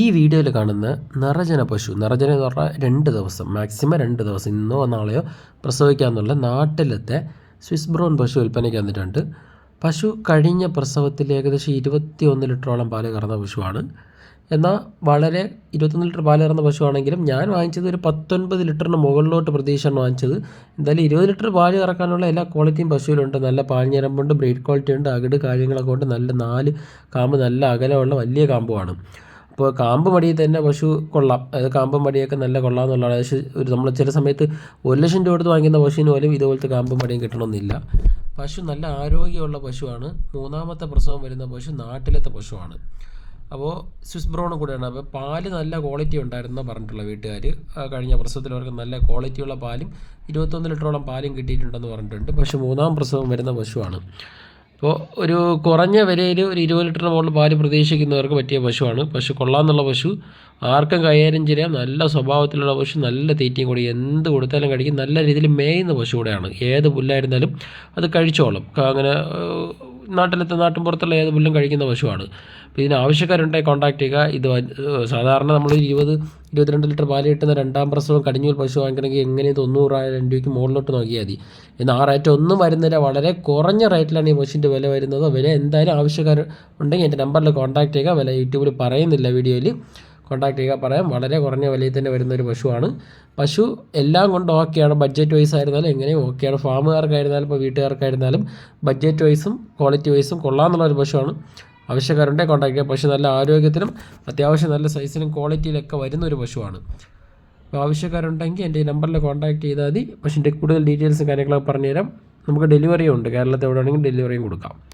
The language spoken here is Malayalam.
ഈ വീഡിയോയിൽ കാണുന്ന നിറജന പശു നിറജന എന്ന് പറഞ്ഞാൽ രണ്ട് ദിവസം മാക്സിമം രണ്ട് ദിവസം ഇന്നോ നാളെയോ പ്രസവിക്കാമെന്നുള്ള നാട്ടിലത്തെ സ്വിസ് ബ്രൗൺ പശു വിൽപ്പനയ്ക്ക് വന്നിട്ടുണ്ട്. പശു കഴിഞ്ഞ പ്രസവത്തിൽ ഏകദേശം ഇരുപത്തി ഒന്ന് ലിറ്ററോളം പാൽ കറന്ന പശുവാണ്. എന്നാൽ വളരെ ഇരുപത്തൊന്ന് ലിറ്റർ പാൽ കറന്ന പശുവാണെങ്കിലും ഞാൻ വാങ്ങിച്ചത് ഒരു പത്തൊൻപത് ലിറ്ററിന് മുകളിലോട്ട് പ്രതീക്ഷയാണ് വാങ്ങിച്ചത്. എന്തായാലും ഇരുപത് ലിറ്റർ പാൽ കറക്കാനുള്ള എല്ലാ ക്വാളിറ്റിയും പശുവിലുണ്ട്. നല്ല പാൽഞ്ഞരമ്പുണ്ട് ബ്രീഡ് ക്വാളിറ്റി ഉണ്ട് അകിട് കാര്യങ്ങളൊക്കെ ഉണ്ട്. നല്ല നാല് കാമ്പ് നല്ല അകലമുള്ള വലിയ കാമ്പുമാണ് ഇപ്പോൾ കാമ്പ് മടിയിൽ തന്നെ പശു കൊള്ളാം. അതായത് കാമ്പ് മടിയൊക്കെ നല്ല കൊള്ളാം എന്നുള്ളതാണ് പക്ഷേ ഒരു നമ്മൾ ചില സമയത്ത് ഒരു ലക്ഷം രൂപ കൊടുത്ത് വാങ്ങിക്കുന്ന പശുവിന് പോലും ഇതുപോലത്തെ കാമ്പും മടിയും കിട്ടണമെന്നില്ല പശു നല്ല ആരോഗ്യമുള്ള പശുവാണ്. മൂന്നാമത്തെ പ്രസവം വരുന്ന പശു നാട്ടിലത്തെ പശുവാണ്. അപ്പോൾ സ്വിസ് ബ്രൗൺ കൂടെയാണ്. അപ്പോൾ പാൽ നല്ല ക്വാളിറ്റി ഉണ്ടായിരുന്ന പറഞ്ഞിട്ടുള്ള വീട്ടുകാർ കഴിഞ്ഞ പ്രസവത്തിൽ അവർക്ക് നല്ല ക്വാളിറ്റിയുള്ള പാലും ഇരുപത്തൊന്ന് ലിറ്ററോളം പാലും കിട്ടിയിട്ടുണ്ടെന്ന് പറഞ്ഞിട്ടുണ്ട്. പക്ഷേ മൂന്നാം പ്രസവം വരുന്ന പശുവാണ്. അപ്പോൾ ഒരു കുറഞ്ഞ വിലയിൽ ഒരു ഇരുപത് ലിറ്റർ മുകളിൽ പാൽ പ്രതീക്ഷിക്കുന്നവർക്ക് പറ്റിയ പശുവാണ്. പശു കൊള്ളാമെന്നുള്ള പശു ആർക്കും കൈകാര്യം ചെയ്യാം. നല്ല സ്വഭാവത്തിലുള്ള പശു നല്ല തീറ്റയും കൂടി എന്ത് കൊടുത്താലും കഴിക്കും. നല്ല രീതിയിൽ മേയുന്ന പശു കൂടെയാണ്. ഏത് പുല്ലായിരുന്നാലും അത് കഴിച്ചോളും. അങ്ങനെ നാട്ടിലത്തെ നാട്ടിൻ പുറത്തുള്ള ഏത് പുല്ലും കഴിക്കുന്ന പശുവാണ്. അപ്പോൾ ഇതിന് ആവശ്യക്കാരുണ്ടെങ്കിൽ കോൺടാക്ട് ചെയ്യുക. ഇത് സാധാരണ നമ്മൾ ഇരുപത് ഇരുപത്തിരണ്ട് ലിറ്റർ പാൽ കിട്ടുന്ന രണ്ടാം പ്രസവം കടിഞ്ഞൂൽ പശു വാങ്ങിക്കണമെങ്കിൽ എങ്ങനെ തൊണ്ണൂറായിരം രൂപയ്ക്ക് മുകളിലോട്ട് നോക്കിയാൽ മതി. എന്നാൽ ആ റേറ്റ് ഒന്നും വരുന്നില്ല. വളരെ കുറഞ്ഞ റേറ്റിലാണ് ഈ പശുവിന്റെ വില വരുന്നത്. വില എന്തായാലും ആവശ്യക്കാർ ഉണ്ടെങ്കിൽ എന്റെ നമ്പറിൽ കോൺടാക്ട് ചെയ്യുക. വില യൂട്യൂബിൽ പറയുന്നില്ല വീഡിയോയിൽ കോൺടാക്ട് ചെയ്യുക. പറയാം വളരെ കുറഞ്ഞ വിലയിൽ തന്നെ വരുന്ന ഒരു പശുവാണ്. പശു എല്ലാം കൊണ്ട് ഓക്കെയാണ്. ബഡ്ജറ്റ് വൈസ് ആയിരുന്നാലും എങ്ങനെയും ഓക്കെയാണ്. ഫാമുകാർക്കായിരുന്നാലും ഇപ്പോൾ വീട്ടുകാർക്കായിരുന്നാലും ബഡ്ജറ്റ് വൈസും ക്വാളിറ്റി വൈസും കൊള്ളാമെന്നുള്ള ഒരു പശുവാണ്. ആവശ്യക്കാരുണ്ടെങ്കിൽ കോൺടാക്ട് ചെയ്യുക. പശു നല്ല ആരോഗ്യത്തിനും അത്യാവശ്യം നല്ല സൈസിനും ക്വാളിറ്റിയിലൊക്കെ വരുന്ന ഒരു പശുവാണ്. അപ്പോൾ ആവശ്യക്കാരുണ്ടെങ്കിൽ എന്റെ ഈ നമ്പറിൽ കോൺടാക്ട് ചെയ്താൽ മതി. പശുവിന്റെ കൂടുതൽ ഡീറ്റെയിൽസും കാര്യങ്ങളൊക്കെ പറഞ്ഞുതരാം. നമുക്ക് ഡെലിവറിയും ഉണ്ട്. കേരളത്തിൽ എവിടെയാണെങ്കിലും ഡെലിവറിയും കൊടുക്കാം.